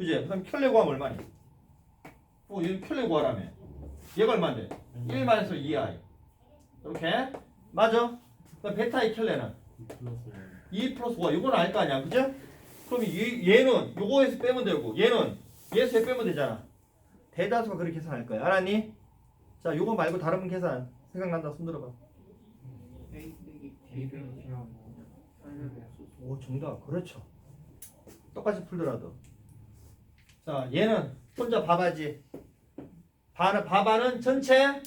그지? 그럼 켤레 구하면 얼마니? 어, 얘 켤레 구하라며. 얘가 얼마인데? 1 마이너스 2i. 이렇게. 맞아? 그럼 베타의 켤레는? 플러스 2 플러스 5. 이건 알 거 아니야. 그죠? 그럼 얘, 얘는 요거에서 빼면 되고 얘는 얘에서 빼면 되잖아. 대다수가 그렇게 계산할 거야. 알았니? 자, 요거 말고 다른 계산 생각난다. 손 들어봐. 오, 정답. 그렇죠. 똑같이 풀더라도. 자, 얘는 혼자 봐봐지. 바는 봐봐는 전체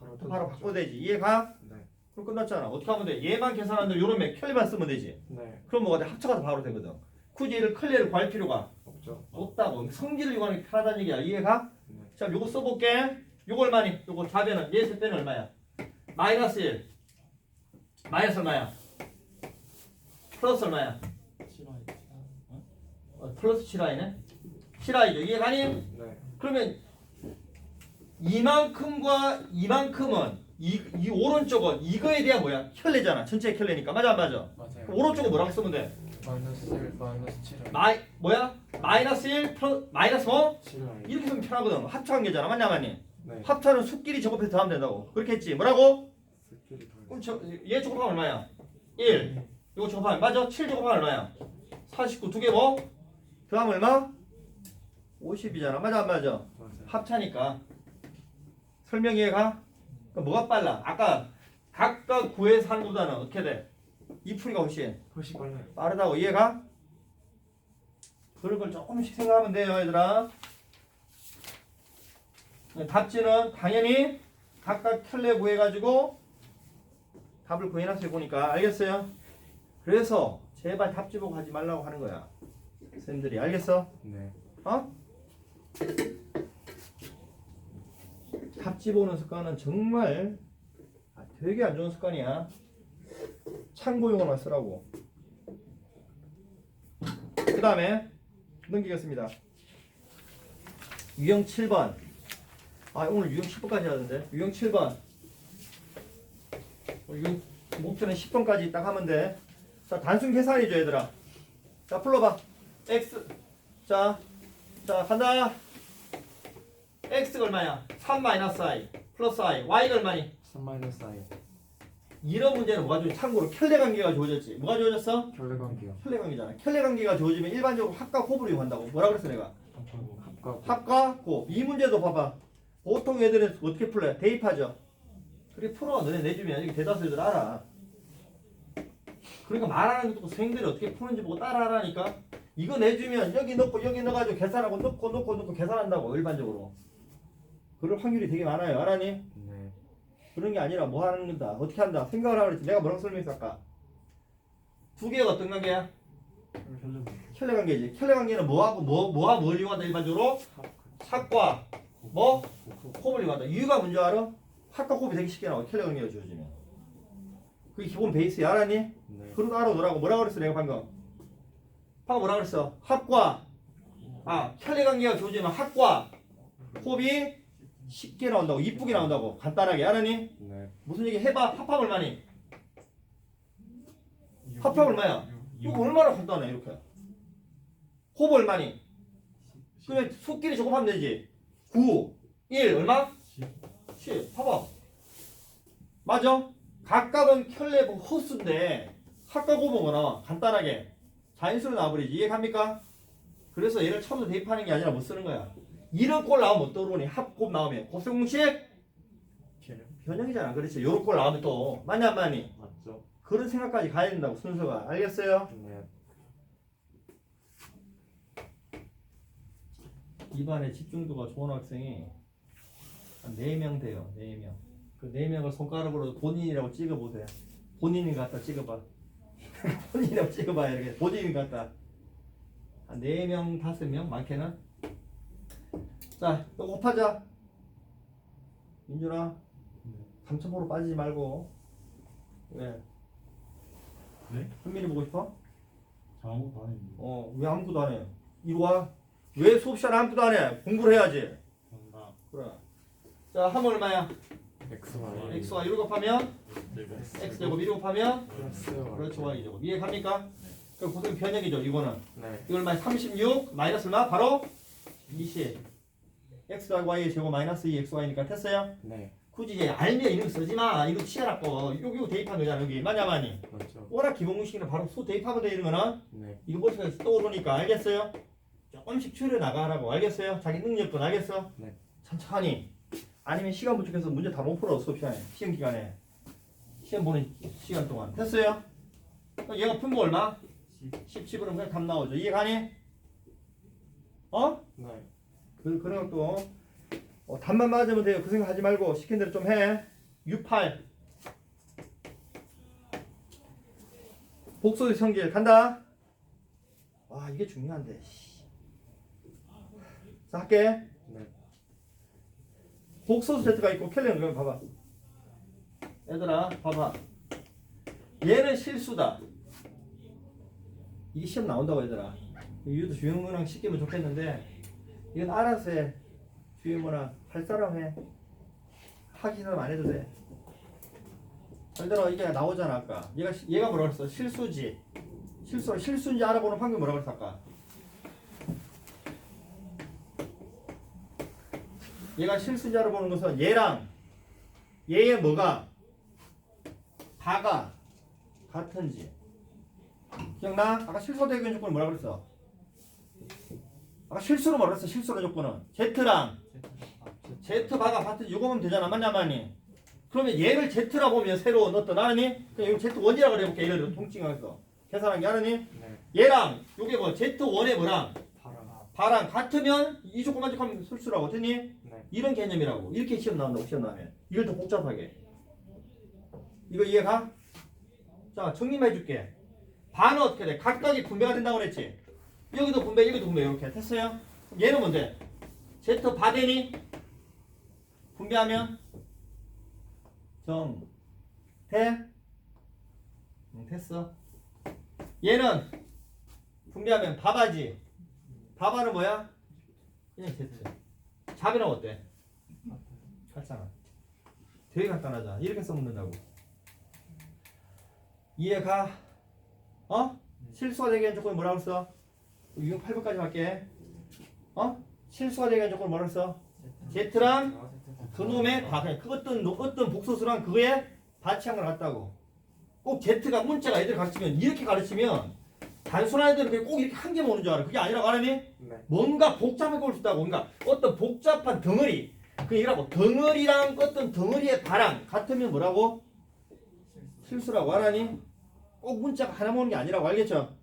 바로 바로 바꿔도 되지. 이해가? 네. 그럼 끝났잖아. 어떻게 하면 돼? 얘만 계산하는데 요런 몇 켤레만 쓰면 되지. 네. 그럼 뭐가 돼? 합쳐가서 바로 되거든. 굳이 얘를 클레를 구할 필요가 없죠. 없다고. 성질을 이용하는 게 편하다는 얘기야. 이해가? 네. 자, 요거 써볼게. 요거 얼마니? 요거 좌변은 얘에서 빼는 얼마야? 마이너스 1. 마이너스 얼마야? 플러스 얼마야? 싫어요. 어, 플러스 7i네? 7i죠. 이해가니? 네. 그러면 이만큼과 이만큼은 이, 이 오른쪽은 이거에 대한 뭐야? 켤레잖아. 전체 켤레니까. 맞아 안 맞아? 맞아요. 그럼 오른쪽은 뭐라고 쓰면 돼? 마이너스 1 마이너스 7 마이 뭐야? 마이너스 1 플러스 마이너스 5? 7 이렇게 쓰면 편하거든. 합쳐 관계잖아. 맞냐 맞니? 네. 합쳐는 수끼리 제곱해서 더하면 된다고. 그렇게 했지. 뭐라고? 스킬이 더 그럼 저, 얘 제곱하면 얼마야? 1. 이거 제곱하면 맞아? 7 제곱하면 얼마야? 49. 두 개 뭐? 더하면 얼마? 50이잖아. 맞아 안 맞아? 맞아요. 합차니까. 설명 이해가? 그럼 뭐가 빨라? 아까 각각 하는 것보다는 어떻게 돼? 이 풀이가 훨씬 훨씬 빨라요. 빠르다고 이해가? 그런 걸 조금씩 생각하면 돼요 얘들아 답지는 당연히 각각 켤레 구해가지고 답을 구해놨어요 보니까 알겠어요? 그래서 제발 답지 보고 하지 말라고 하는 거야 쌤들이 알겠어? 네. 어? 답지 보는 습관은 정말 아, 되게 안 좋은 습관이야. 참고용어만 쓰라고. 그 다음에 넘기겠습니다. 유형 7번. 아 오늘 유형 10번까지 하던데. 유형 7번. 어, 유형 목표는 10번까지 딱 하면 돼. 자 단순 계산이죠 얘들아. 자 풀러봐. x. 자, 자 간다. X가 얼마야? 3 마이너스 i 플러스 i. y가 얼마니? 3 마이너스 i 이런 문제는 뭐가 좋지? 참고로 켤레 관계가 좋아졌지. 뭐가 좋아졌어? 결례 관계요. 켤레 관계잖아. 켤레 관계가 좋아지면 일반적으로 합과 곱을 이용한다고. 뭐라 그랬어 내가? 합과 합과 곱. 이 문제도 봐봐. 보통 애들은 어떻게 풀래? 대입하죠. 그래 풀어. 너네 내주면 여기 대다수 애들 알아. 그러니까 말하는 것도 선생님들이 어떻게 푸는지 보고 따라하라니까. 이거 내주면 여기 넣고 여기 넣어가지고 계산하고 넣고 넣고 넣고 계산한다고 일반적으로. 그럴 확률이 되게 많아요. 알아니? 네. 그런 게 아니라 뭐 하는 건다. 어떻게 한다. 생각을 하라 그랬지. 내가 뭐라고 설명했어 아까. 두 개가 어떤 관계야? 켤레 관계지. 켤레 관계는 뭐하고 뭐 뭐와 뭘 이용한다 일반적으로? 합과 뭐? 홉을 이용한다. 이유가 뭔지 알아? 합과 홉이 되게 쉽게 나와. 켤레 관계가 주어지면. 그게 기본 베이스야. 알았니? 네. 그러고 알아놓으라고. 뭐라 그랬어 내가 방금? 방금 뭐라 그랬어? 합과 아 켤레 관계가 주어지면 합과 홉이 쉽게 나온다고. 이쁘게 나온다고. 간단하게. 알았니? 네. 무슨 얘기 해봐. 합합 얼마니? 합합 얼마야? 이거 얼마나 간단해 이렇게. 홉 얼마니? 그냥 수끼리 조곱하면 되지. 9, 1 얼마? 10. 봐봐. 맞아? 각각은 켤레 뭐 호수인데 합과 곱은 뭐 나와? 간단하게 자연수로 나와버리지. 이해갑니까? 그래서 얘를 처음부터 대입하는 게 아니라 못 쓰는 거야. 이런 꼴 나오면 못 떠오르니 합곱 나오면 곱셈 공식 변형이잖아. 그렇지. 요런 꼴 나오면 또 많이 안 많이? 맞죠? 그런 생각까지 가야 된다고 순서가. 알겠어요? 네. 이반에 집중도가 좋은 학생이 한 4명 돼요. 4명. 그 4명을 손가락으로 본인이라고 찍어보세요. 본인이 갖다 찍어봐. 본인이라고 찍어봐. 이렇게. 본인이 갖다. 한 4명, 5명? 많게는? 자, 또 곱하자. 민준아. 네. 3,000% 빠지지 말고. 왜? 네? 현민이 보고 싶어? 저 아무것도 안 했는데 어, 왜 아무것도 안 해? 이리 와. 왜 수업 시간에 아무것도 안 해? 공부를 해야지. 정답 그래. 자, 하면 얼마야? x y x와 1을 곱하면 네 x 제곱 1을 곱하면 플러스 그렇죠, y 제곱. 이해 갑니까? 그 고생 변형이죠 이거는 네. 이걸 마이너스 36 마이너스 얼마? 바로 20 x y 제곱 마이너스 2 x y니까 됐어요? 네. 굳이 이제 알면 이름 쓰지 마 이거 치아라고 이거 이거 대입한 거잖아 여기 맞냐 많이 맞죠. 워낙 기본공식이나 바로 수 대입하면 돼 이런 거는 네. 이거 머릿속에서 떠오르니까 알겠어요? 조금씩 추려 나가라고 알겠어요? 자기 능력도 알겠어? 네. 천천히 아니면 시간 부족해서 문제 다 못 풀어 수업 시간에 시험 기간에 시험 보는 시간 동안 됐어요? 그럼 얘가 푼거 얼마? 10 10으로 그냥 답 나오죠 이해 가니? 어? 네. 그, 그런 것도 어, 답만 맞으면 돼요. 그 생각 하지 말고 시킨 대로 좀해. 68 복소의 성질 간다. 와 이게 중요한데. 씨. 자 할게. 네. 복소수 세트가 있고 켈레는 그럼 봐봐. 얘들아 봐봐. 얘는 실수다. 이게 시험 나온다고 얘들아. 이것도 주영문항 시키면 좋겠는데 이건 알아서 해. 주영문항 할 사람 해. 하기 싫으면 안 해도 돼. 예를 들어 이게 나오잖아 아까. 얘가 시- 얘가 뭐라 그랬어? 실수지. 실수 실수인지 알아보는 판결 뭐라 그랬어 아까? 얘가 실수인지 알아보는 것은 얘랑 얘의 뭐가 다가 같은지. 기억나? 아까 실수 대결 조건이 뭐라 그랬어? 아까 실수로 그랬어? 실수로 조건은 Z랑 Z 바가 같은지 이거 보면 되잖아 맞냐 맞니? 그러면 얘를 Z라 보면 새로 넣었던 알았니? 그럼 이거 Z1이라 그래볼게 예를 들어 통칭해서 계산한 게 알았니? 네. 얘랑 요게 뭐 Z1의 뭐랑. 바랑 같으면 이 조건만 지하면 실수라고 됐니? 네. 이런 개념이라고 이렇게 시험 나온다고 시험 나면 이걸 더 복잡하게 이거 이해가? 자 정리만 해줄게 반은 어떻게 돼? 각각이 분배가 된다고 그랬지 여기도 분배 여기도 분배 이렇게 됐어요? 얘는 뭔데? Z 바되니? 분배하면 정 태? 응, 됐어 얘는 분배하면 바바지 바바는 뭐야? 그냥 Z 잡이랑 어때? 같잖아. 되게 간단하잖아. 이렇게 써먹는다고. 이해가? 어? 실수가 한 조건이 뭐라고 써? 유형 8번까지 할게. 어? 실수가 되게 한 조건이 뭐라고 써? Z랑 그놈의 다 그냥 그 어떤 어떤 복소수랑 그거에 반치한 걸 같다고. 꼭 Z가 문자가 애들 가르치면 이렇게 가르치면 단순한 애들은 꼭 이렇게 한 개만 오는 줄 알아. 그게 아니라고 알았니? 네. 뭔가 복잡하게 볼수 있다고 뭔가 어떤 복잡한 덩어리 그 얘기라고 덩어리랑 어떤 덩어리의 바람 같으면 뭐라고 실수라고 하라니 꼭 문자가 하나 모는 게 아니라고 알겠죠?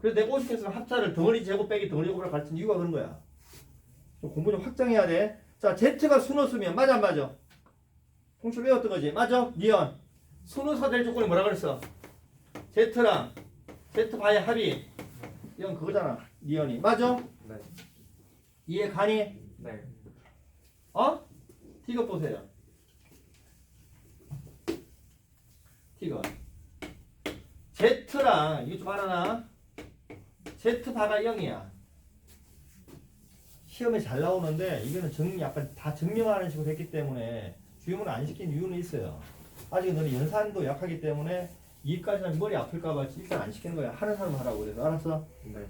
그래서 내가 오십께서는 합차를 덩어리 제곱 빼기 덩어리 제곱을 가르친 이유가 그런 거야 좀 공부 좀 확장해야 돼 자 Z가 순호수면 맞아 안 맞아? 통출 외웠던 거지 맞아? 니언 순호수가 될 조건이 뭐라 그랬어? Z랑 Z 바의 합이 이건 그거잖아 니언이 맞아? 네. 이해 가니? 네. 어? 티거 보세요. 티거. Z랑 이거 좀 알아나? Z 바가 0이야. 시험에 잘 나오는데 이거는 정 약간 다 증명하는 식으로 했기 때문에 주임을 안 시킨 이유는 있어요. 아직 너는 연산도 약하기 때문에 이까지는 머리 아플까봐 일단 안 시키는 거야. 하는 사람 하라고 그래서 알았어? 네.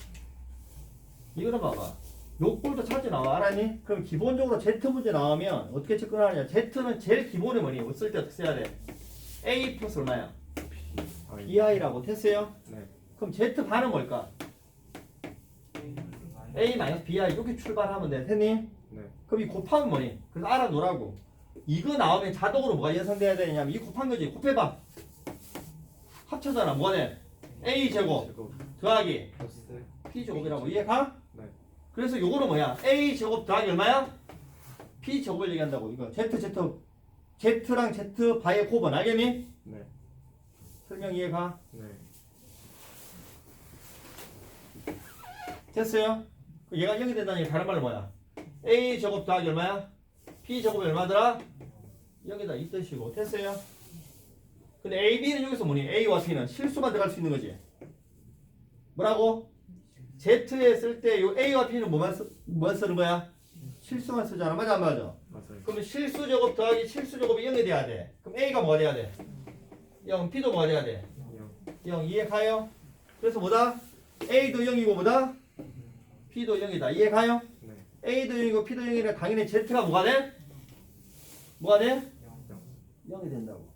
이거는 봐봐. 욕골도 찾지 나와 알았니? 그럼 기본적으로 Z 문제 나오면 어떻게 접근하느냐? Z는 제일 기본이 뭐니? 뭐쓸때 어떻게 써야 돼? A 플러스 얼마야? BI라고 됐어요? 네. 그럼 Z 반은 뭘까? A 마이너스 BI 이렇게 출발하면 돼. 됐니? 네. 그럼 이 곱하면 뭐니? 그래서 알아놓으라고. 이거 나오면 자동으로 뭐가 예상돼야 되냐면 이 곱한 거지. 곱해봐. 합쳐잖아. 뭐가 돼? A 제곱 제곱 더하기 플러스 P 제곱이라고 이해가? 네. 그래서 요거는 뭐야? A 제곱 더하기 얼마야? P 제곱을 얘기한다고. 이거 Z Z Z랑 Z 바의 곱은 알겠니? 네. 설명 이해가? 네. 됐어요? 그 얘가 0이 된다는 게 다른 말로 뭐야? A 제곱 더하기 얼마야? P 제곱이 얼마더라? 0이다 이 뜻이고 됐어요? 근데 A, B는 여기서 뭐니? A와 P는 실수만 들어갈 수 있는 거지 뭐라고? Z에 쓸때요 A와 P는 뭐만, 쓰, 뭐만 쓰는 거야? 실수만 쓰잖아 맞아 안 맞아? 맞아요. 그러면 실수 제곱 더하기 실수 제곱이 0이 돼야 돼 그럼 A가 뭐가 돼야 돼? 0, P도 뭐가 돼야 돼? 0. 0 이해 가요? 그래서 뭐다? A도 0이고 뭐다? P도 0이다. 이해 가요? 네. A도 0이고 P도 0이라 당연히 Z가 뭐가 돼? 뭐가 돼? 영. 0이 된다고.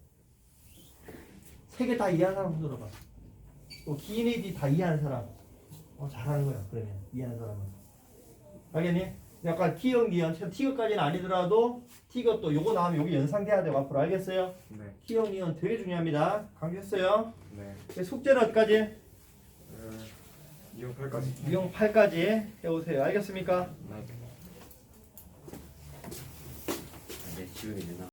세 개 다 이해하는 사람 손 들어 봐. 또 기인이 다 이해하는 사람. 어 잘하는 거야. 그러면 이해하는 사람은. 알겠니? 약간 T형 기현, T급까지는 아니더라도 T급 또 요거 나오면 요게 연상돼야 돼요. 앞으로 알겠어요? 네. T형 기현 되게 중요합니다. 강조했어요. 네. 숙제는 어디까지? 어, 이용 8까지. 유형 8까지 해오세요. 알겠습니까? 네. 내 지훈이 되나?